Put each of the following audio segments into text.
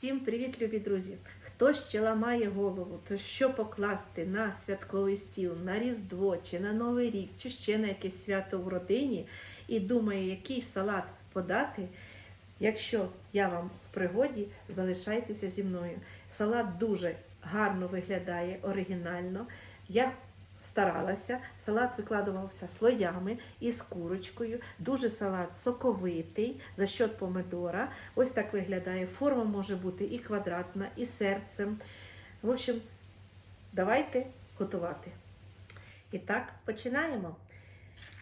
Всім привіт, любі друзі! Хто ще ламає голову, то що покласти на святковий стіл, на Різдво, чи на Новий рік, чи ще на якесь свято в родині, і думає, який салат подати. Якщо я вам в пригоді, залишайтеся зі мною. Салат дуже гарно виглядає, оригінально. Я старалася, салат викладувався слоями із курочкою. Дуже салат соковитий за счет помидора. Ось так виглядає. Форма може бути і квадратна, і серцем. В общем, давайте готувати. І так, починаємо.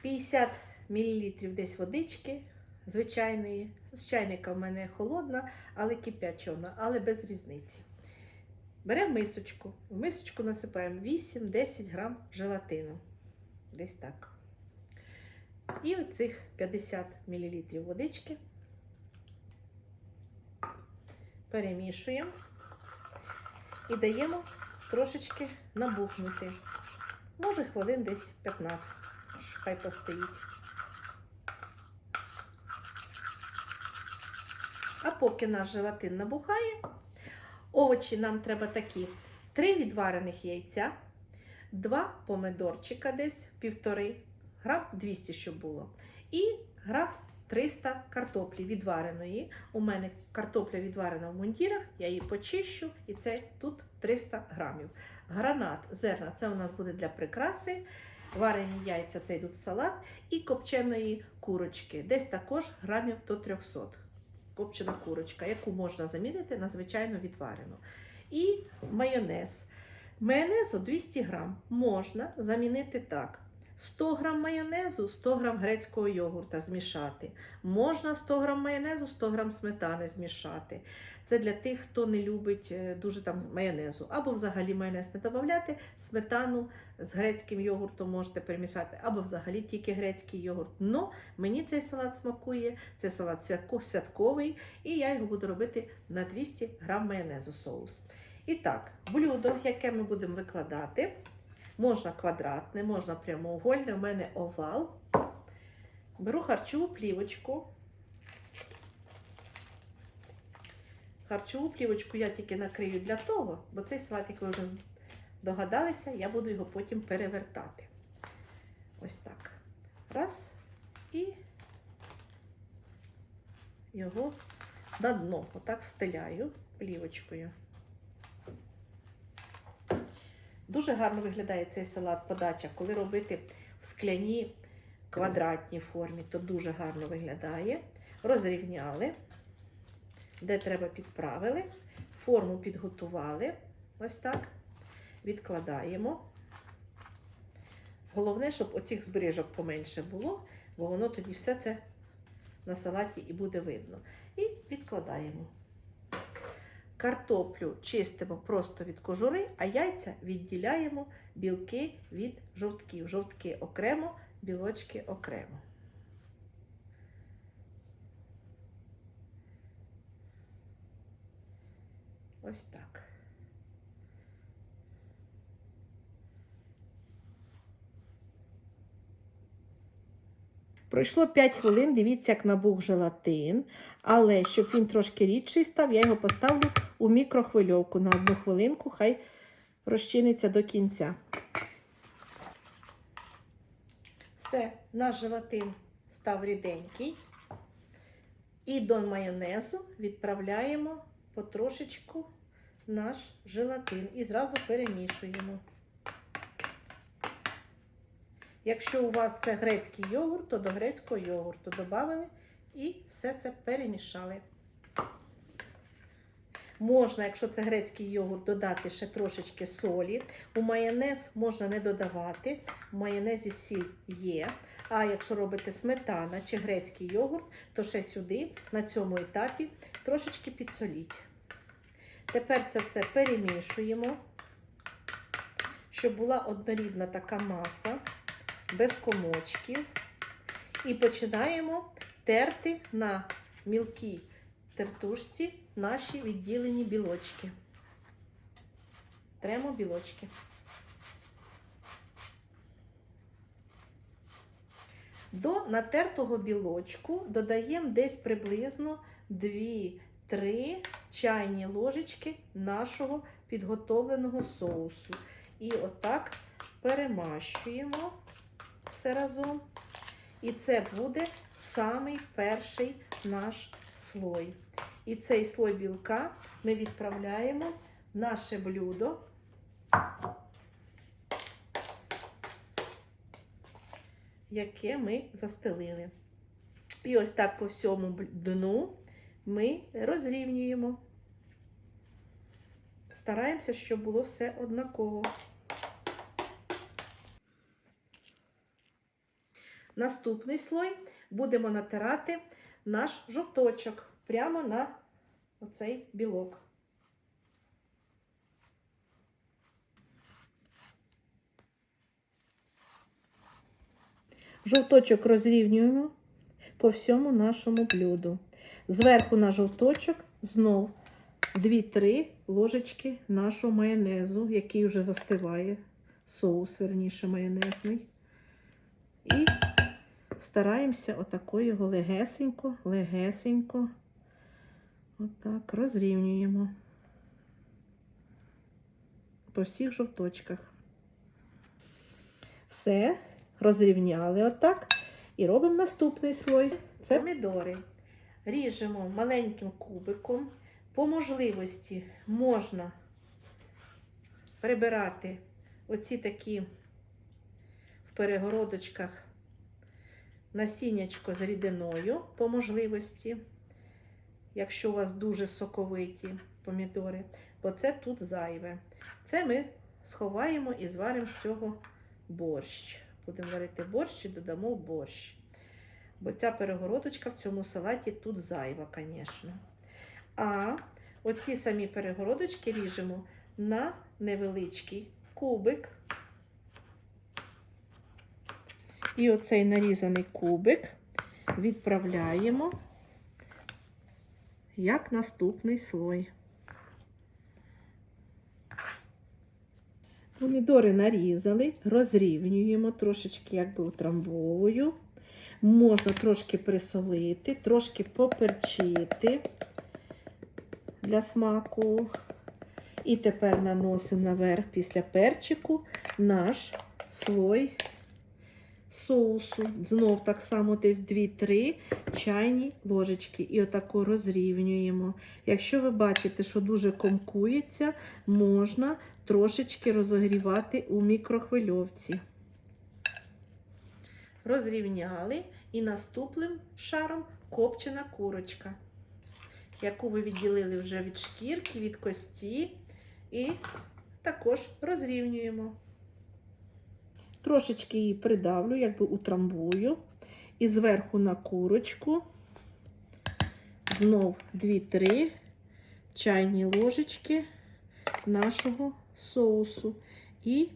50 мл десь водички звичайної. З чайника в мене холодна, але кип'ячона, але без різниці. Беремо мисочку. В мисочку насипаємо 8-10 грам желатину. Десь так. І оцих 50 мл водички перемішуємо і даємо трошечки набухнути. Може, хвилин десь 15. Хай постоїть. А поки наш желатин набухає, овочі нам треба такі: 3 відварених яйця, 2 помидорчика десь півтори, грам 200, щоб було. І грам 300 картоплі відвареної. У мене картопля відварена в мундірах, я її почищу, і це тут 300 грамів. Гранат, зерна це у нас буде для прикраси. Варені яйця це йдуть в салат, і копченої курочки, десь також грамів до 300 копчена курочка, яку можна замінити на звичайно відварену. І майонез. Майонезу 200 грам можна замінити так. 100 грам майонезу, 100 грам грецького йогурта змішати. Можна 100 грам майонезу, 100 грам сметани змішати. Це для тих, хто не любить е, дуже там майонезу. Або взагалі майонез не додати, сметану з грецьким йогуртом можете перемішати, або взагалі тільки грецький йогурт. Но мені цей салат смакує, це салат святковий, і я його буду робити на 200 грам майонезу соус. І так, блюдо, яке ми будемо викладати, можна квадратне, можна прямоугольне, у мене овал. Беру харчову плівочку. Харчову плівочку я тільки накрию для того, бо цей салат, як ви вже догадалися, я буду його потім перевертати. Ось так. Раз. І його на дно. Отак встиляю плівочкою. Дуже гарно виглядає цей салат подача, коли робити в скляній квадратній формі, то дуже гарно виглядає. Розрівняли, де треба підправили, форму підготували. Ось так. Відкладаємо. Головне, щоб оцих збережок поменше було, бо воно тоді все це на салаті і буде видно. І відкладаємо. Картоплю чистимо просто від кожури, а яйця відділяємо білки від жовтків. Жовтки окремо, білочки окремо. Ось так. Пройшло 5 хвилин, дивіться, як набух желатин. Але щоб він трошки рідший став, я його поставлю у мікрохвильовку на одну хвилинку, хай розчиниться до кінця. Все, наш желатин став ріденький. І до майонезу відправляємо потрошечку наш желатин і зразу перемішуємо. Якщо у вас це грецький йогурт, то до грецького йогурту додали і все це перемішали. Можна, якщо це грецький йогурт, додати ще трошечки солі. У майонез можна не додавати, в майонезі сіль є. А якщо робите сметана чи грецький йогурт, то ще сюди, на цьому етапі, трошечки підсоліть. Тепер це все перемішуємо, щоб була однорідна така маса, без комочків. І починаємо терти на мілкій тертушці наші відділені білочки. Тремо білочки. До натертого білочку додаємо десь приблизно 2 3 чайні ложечки нашого підготовленого соусу. І отак перемащуємо все разом. І це буде самий перший наш слой. І цей слой білка ми відправляємо в наше блюдо. Яке ми застелили. І ось так по всьому дну ми розрівнюємо. Стараємося, щоб було все однаково. Наступний слой будемо натирати наш жовточок прямо на оцей білок. Жовточок розрівнюємо по всьому нашому блюду. Зверху на жовточок знов 2-3 ложечки нашого майонезу, який вже застиває, соус, верніше, майонезний. І стараємося отако його легесенько, легесенько. Отак розрівнюємо по всіх жовточках. Все, розрівняли отак. І робимо наступний слой. Це помідори. Ріжемо маленьким кубиком. По можливості можна прибирати оці такі в перегородочках насіннячко з рідиною по можливості, якщо у вас дуже соковиті помідори, бо це тут зайве. Це ми сховаємо і зваримо з цього борщ. Будемо варити борщ і додамо борщ. Бо ця перегородочка в цьому салаті тут зайва, звісно. А оці самі перегородочки ріжемо на невеличкий кубик. І оцей нарізаний кубик відправляємо як наступний слой. Помідори нарізали, розрівнюємо, трошечки якби утрамбовую. Можна трошки присолити, трошки поперчити для смаку. І тепер наносимо наверх після перчику наш слой соусу. Знов так само десь 2-3 чайні ложечки. І отако розрівнюємо. Якщо ви бачите, що дуже комкується, можна трошечки розогрівати у мікрохвильовці. Розрівняли і наступним шаром копчена курочка, яку ви відділили вже від шкірки, від кості. І також розрівнюємо. Трошечки її придавлю, якби утрамбую. І зверху на курочку знов 2-3 чайні ложечки нашого соусу. І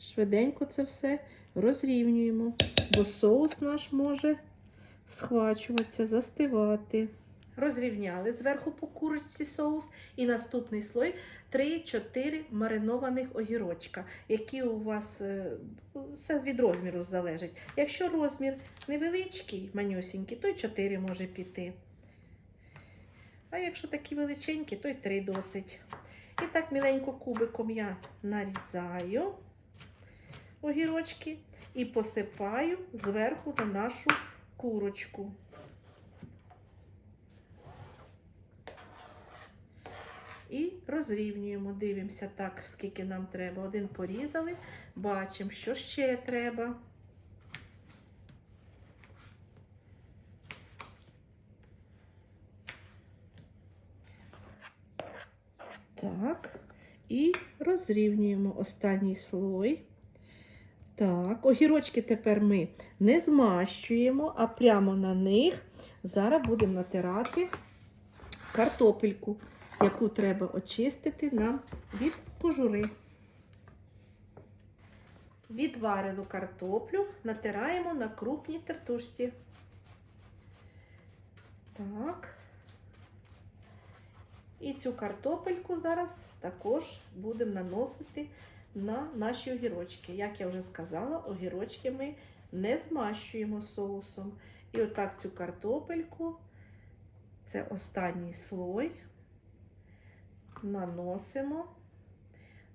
швиденько це все розрівнюємо, бо соус наш може схвачуватися, застивати. Розрівняли зверху по курочці соус і наступний слой 3-4 маринованих огірочка, які у вас е, все від розміру залежить. Якщо розмір невеличкий, манюсінький, то й 4 може піти. А якщо такі величенькі, то й 3 досить. І так міленько кубиком я нарізаю огірочки і посипаю зверху на нашу курочку. І розрівнюємо, дивимося так, скільки нам треба. Один порізали, бачимо, що ще треба. Так, і розрівнюємо останній слой. Так, огірочки тепер ми не змащуємо, а прямо на них зараз будемо натирати картопельку, яку треба очистити нам від кожури. Відварену картоплю натираємо на крупній тертушці. Так. І цю картопельку зараз також будемо наносити на наші огірочки. Як я вже сказала, огірочки ми не змащуємо соусом. І отак цю картопельку Це останній слой. Наносимо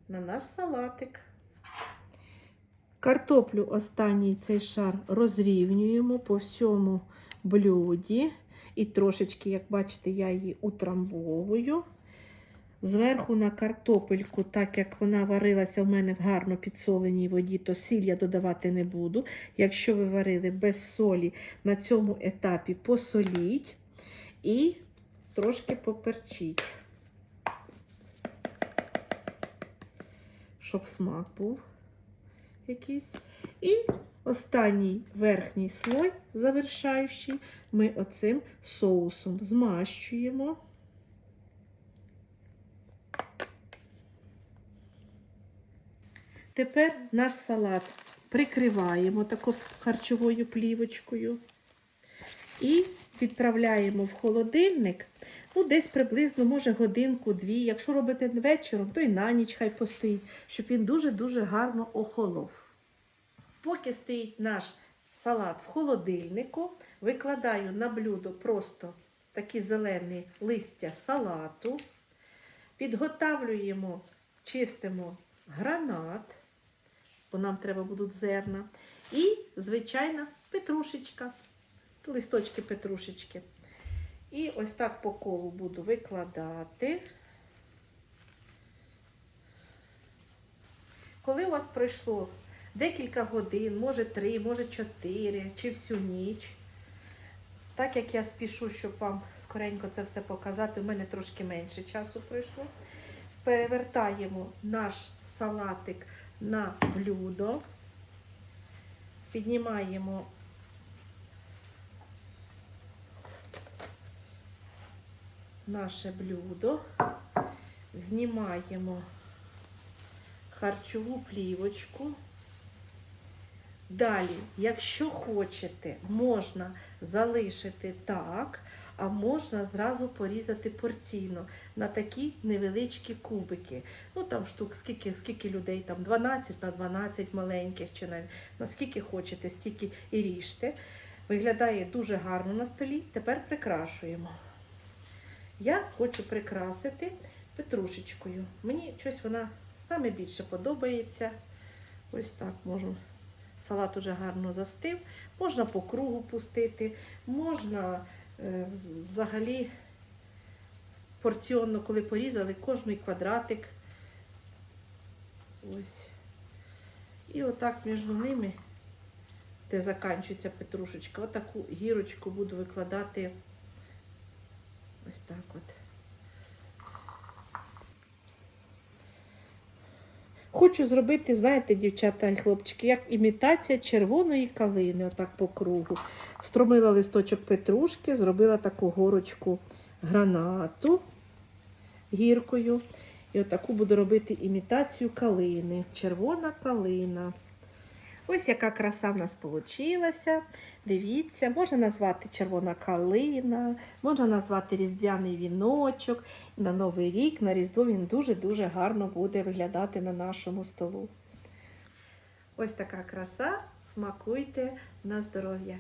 на наш салатик. Картоплю останній цей шар розрівнюємо по всьому блюді. І трошечки, як бачите, я її утрамбовую. Зверху на картопельку, так як вона варилася в мене в гарно підсоленій воді, то сіль я додавати не буду. Якщо ви варили без солі, на цьому етапі посоліть і трошки поперчіть, щоб смак був якийсь. І останній верхній слой, завершаючий, ми оцим соусом змащуємо. Тепер наш салат прикриваємо тако харчовою плівочкою і відправляємо в холодильник. Ну, десь приблизно, може, годинку-дві. Якщо робите вечором, то й на ніч хай постоїть, щоб він дуже-дуже гарно охолов. Поки стоїть наш салат в холодильнику, викладаю на блюдо просто такі зелені листя салату, підготавлюємо, чистимо гранат, бо нам треба будуть зерна, і, звичайна, петрушечка, листочки петрушечки. І ось так по колу буду викладати. Коли у вас пройшло декілька годин, може три, може чотири, чи всю ніч. Так як я спішу, щоб вам скоренько це все показати, у мене трошки менше часу пройшло. Перевертаємо наш салатик на блюдо, піднімаємо наше блюдо, знімаємо харчову плівочку. Далі, якщо хочете, можна залишити так, а можна зразу порізати порційно на такі невеличкі кубики. Ну там штук, скільки, скільки людей, там 12 на 12 маленьких, чи на, наскільки хочете, стільки і ріжте. Виглядає дуже гарно на столі. Тепер прикрашуємо. Я хочу прикрасити петрушечкою. Мені щось вона саме більше подобається. Ось так можу. Салат уже гарно застив. Можна по кругу пустити, можна взагалі порціонно, коли порізали, кожний квадратик. Ось. І отак між ними, де закінчується петрушечка, отаку гірочку буду викладати ось так от. Хочу зробити, знаєте, дівчата і хлопчики, як імітація червоної калини, отак по кругу. Стромила листочок петрушки, зробила таку горочку гранату гіркою. І отаку буду робити імітацію калини. Червона калина. Ось яка краса в нас вийшла. Дивіться, можна назвати червона калина, можна назвати різдвяний віночок. На Новий рік, на Різдво він дуже-дуже гарно буде виглядати на нашому столу. Ось така краса. Смакуйте на здоров'я.